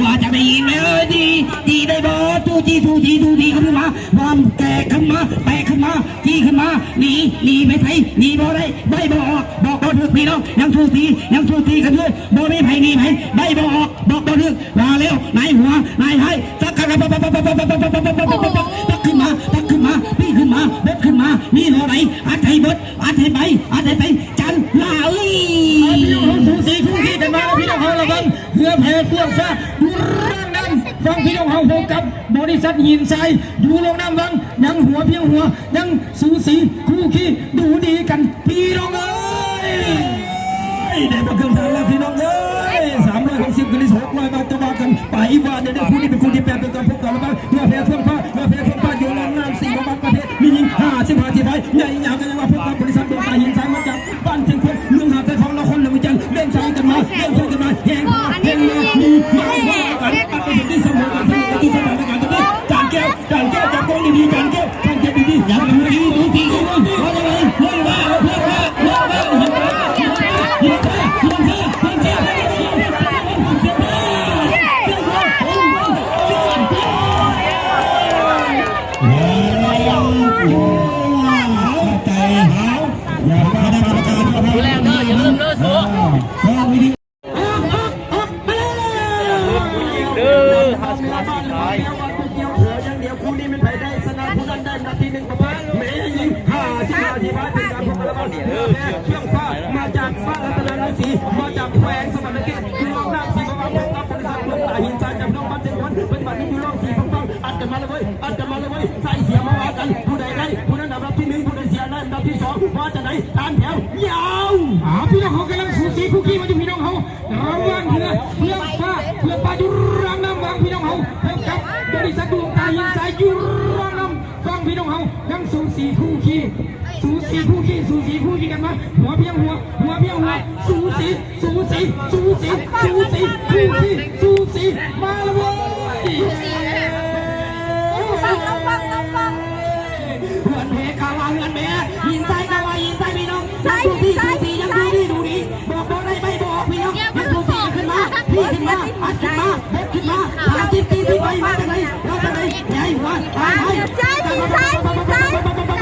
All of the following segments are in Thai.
ว่าจะได้ยินมเอ้ยดีดีได้บอตู้ทีตู้ทีตู้ทีขึ้นมาวามแต่ขึ้นมาแตกขึ้นมาทีขึ้นมาหนีหนีไม่ไทยหนีบอได้ได้บอออกบอกบอถึกพี่น้องยังทูทียังทูทีกันด้วยบอไม่ไผ่หนีไผ่ได้บอออกบอกบอถึกมาเร็วนายหัวนายไทยตักขึ้นมาตักขึ้นมาตักขึ้นมาพี่ขึ้นมาเบ็ดขึ้นมานี่เราไหนอัดไทยเบ็ดอัดไทยไปอัดไทยไปจันลาเอ้สูสีคู่ที่กันมาพี่น้องเราครับ นเพื่อแพ้เพื่อฟ้าดูร่างนั้นฟังพี่น้องเขาพบกับบริษัทหินทรายอยู่ลงน้ำวังยังหัวเพียงหัว ยังสูสีคู่ขี้ดูดีกันพี่น้องเอ้ยเด็กมาเกินทางแล้วพี่น้องเอ้ยสามร้อยหกสิบกันที่หกร้อยบาทจะมากันไปว่าเดี๋ยวคู่นี้เป็นคู่ที่แปดเป็นการพบกันแล้วกันเพื่อแพ้เพื่อฟ้าเพื่อแพ้เพื่อฟ้าอยู่ลงน้ำสี่ประมาณประเภทมียิงห้าสิบห้าสิบไปใหญ่ยาวกัน มาเล่นใจกันมาแข่งแข่งมามีมาว่ากันปัดไปที่เสมอกันที่สถานการณ์ตรงนี้จานแก้วจานแก้วจากกองดีๆจานแก้วจานแก้วดีๆอย่างดูดีดูดี สิบห้าสิบท้ายเกี่ยวหัวอย่างเดียวคู่นี้ไมันไปได้ชนะผู้นั้นได้นาทีหนึ่งประมาณเมย์ยิงห้าสิบห้าสิบห้าเป็นการพบกันแล้วก็เออเชื่องฟ้ามาจากบ้านรัตนราศีมาจากแขวงสวรรค์เกตอยู่รอบหน้าสีประมาณพบกับบริษัทดวงตาหินทรายกับน้องบ้านเจริญวันเป็นบัตรนี้อยู่รอบสีฟังฟังอัดกันมาเลยเว้ยอัดกันมาเลยเว้ยใส่เสียมาว่ากันผู้ใดได้ผู้นั้นอันดับที่หนึ่งผู้ใดเสียได้อันดับที่สองว่าจะไหนตามแถวยาวอ่าพี่น้องเขากำลังสูสีคู่ขี้มาอยู่พี่น้องเขาระวั ขี้สูสีคู่ขี้กันมาหัวเพียงหัวหัวเพียงหัวสูสีสูสีสูสีสูสีคู่ขี้สูสีมาแล้วเว้ยฟังน้องฟังน้องฟังเพื่อนเพกาวาเพื่อนเพยินใจกาวายินใจพี่น้องยังดูพี่ดูพี่ยังดูดีดูดีบอกบอกได้ไม่บอกพี่น้องยังดูพี่ขึ้นมาพี่ขึ้นมาอัดขึ้นมาเบ็ดขึ้นมาตามจิ้มตีที่ไปมาจากไหนมาจากไหนใหญ่หัวตายไปพี่เข้ามาพี่เข้ามาพี่เข้ามามาจากไหนเลิกนะเลิกนะยินใจพี่ได้พี่พี่พี่พี่เอ้ยเจ้าเด้อแต่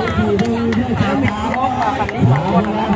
สามคน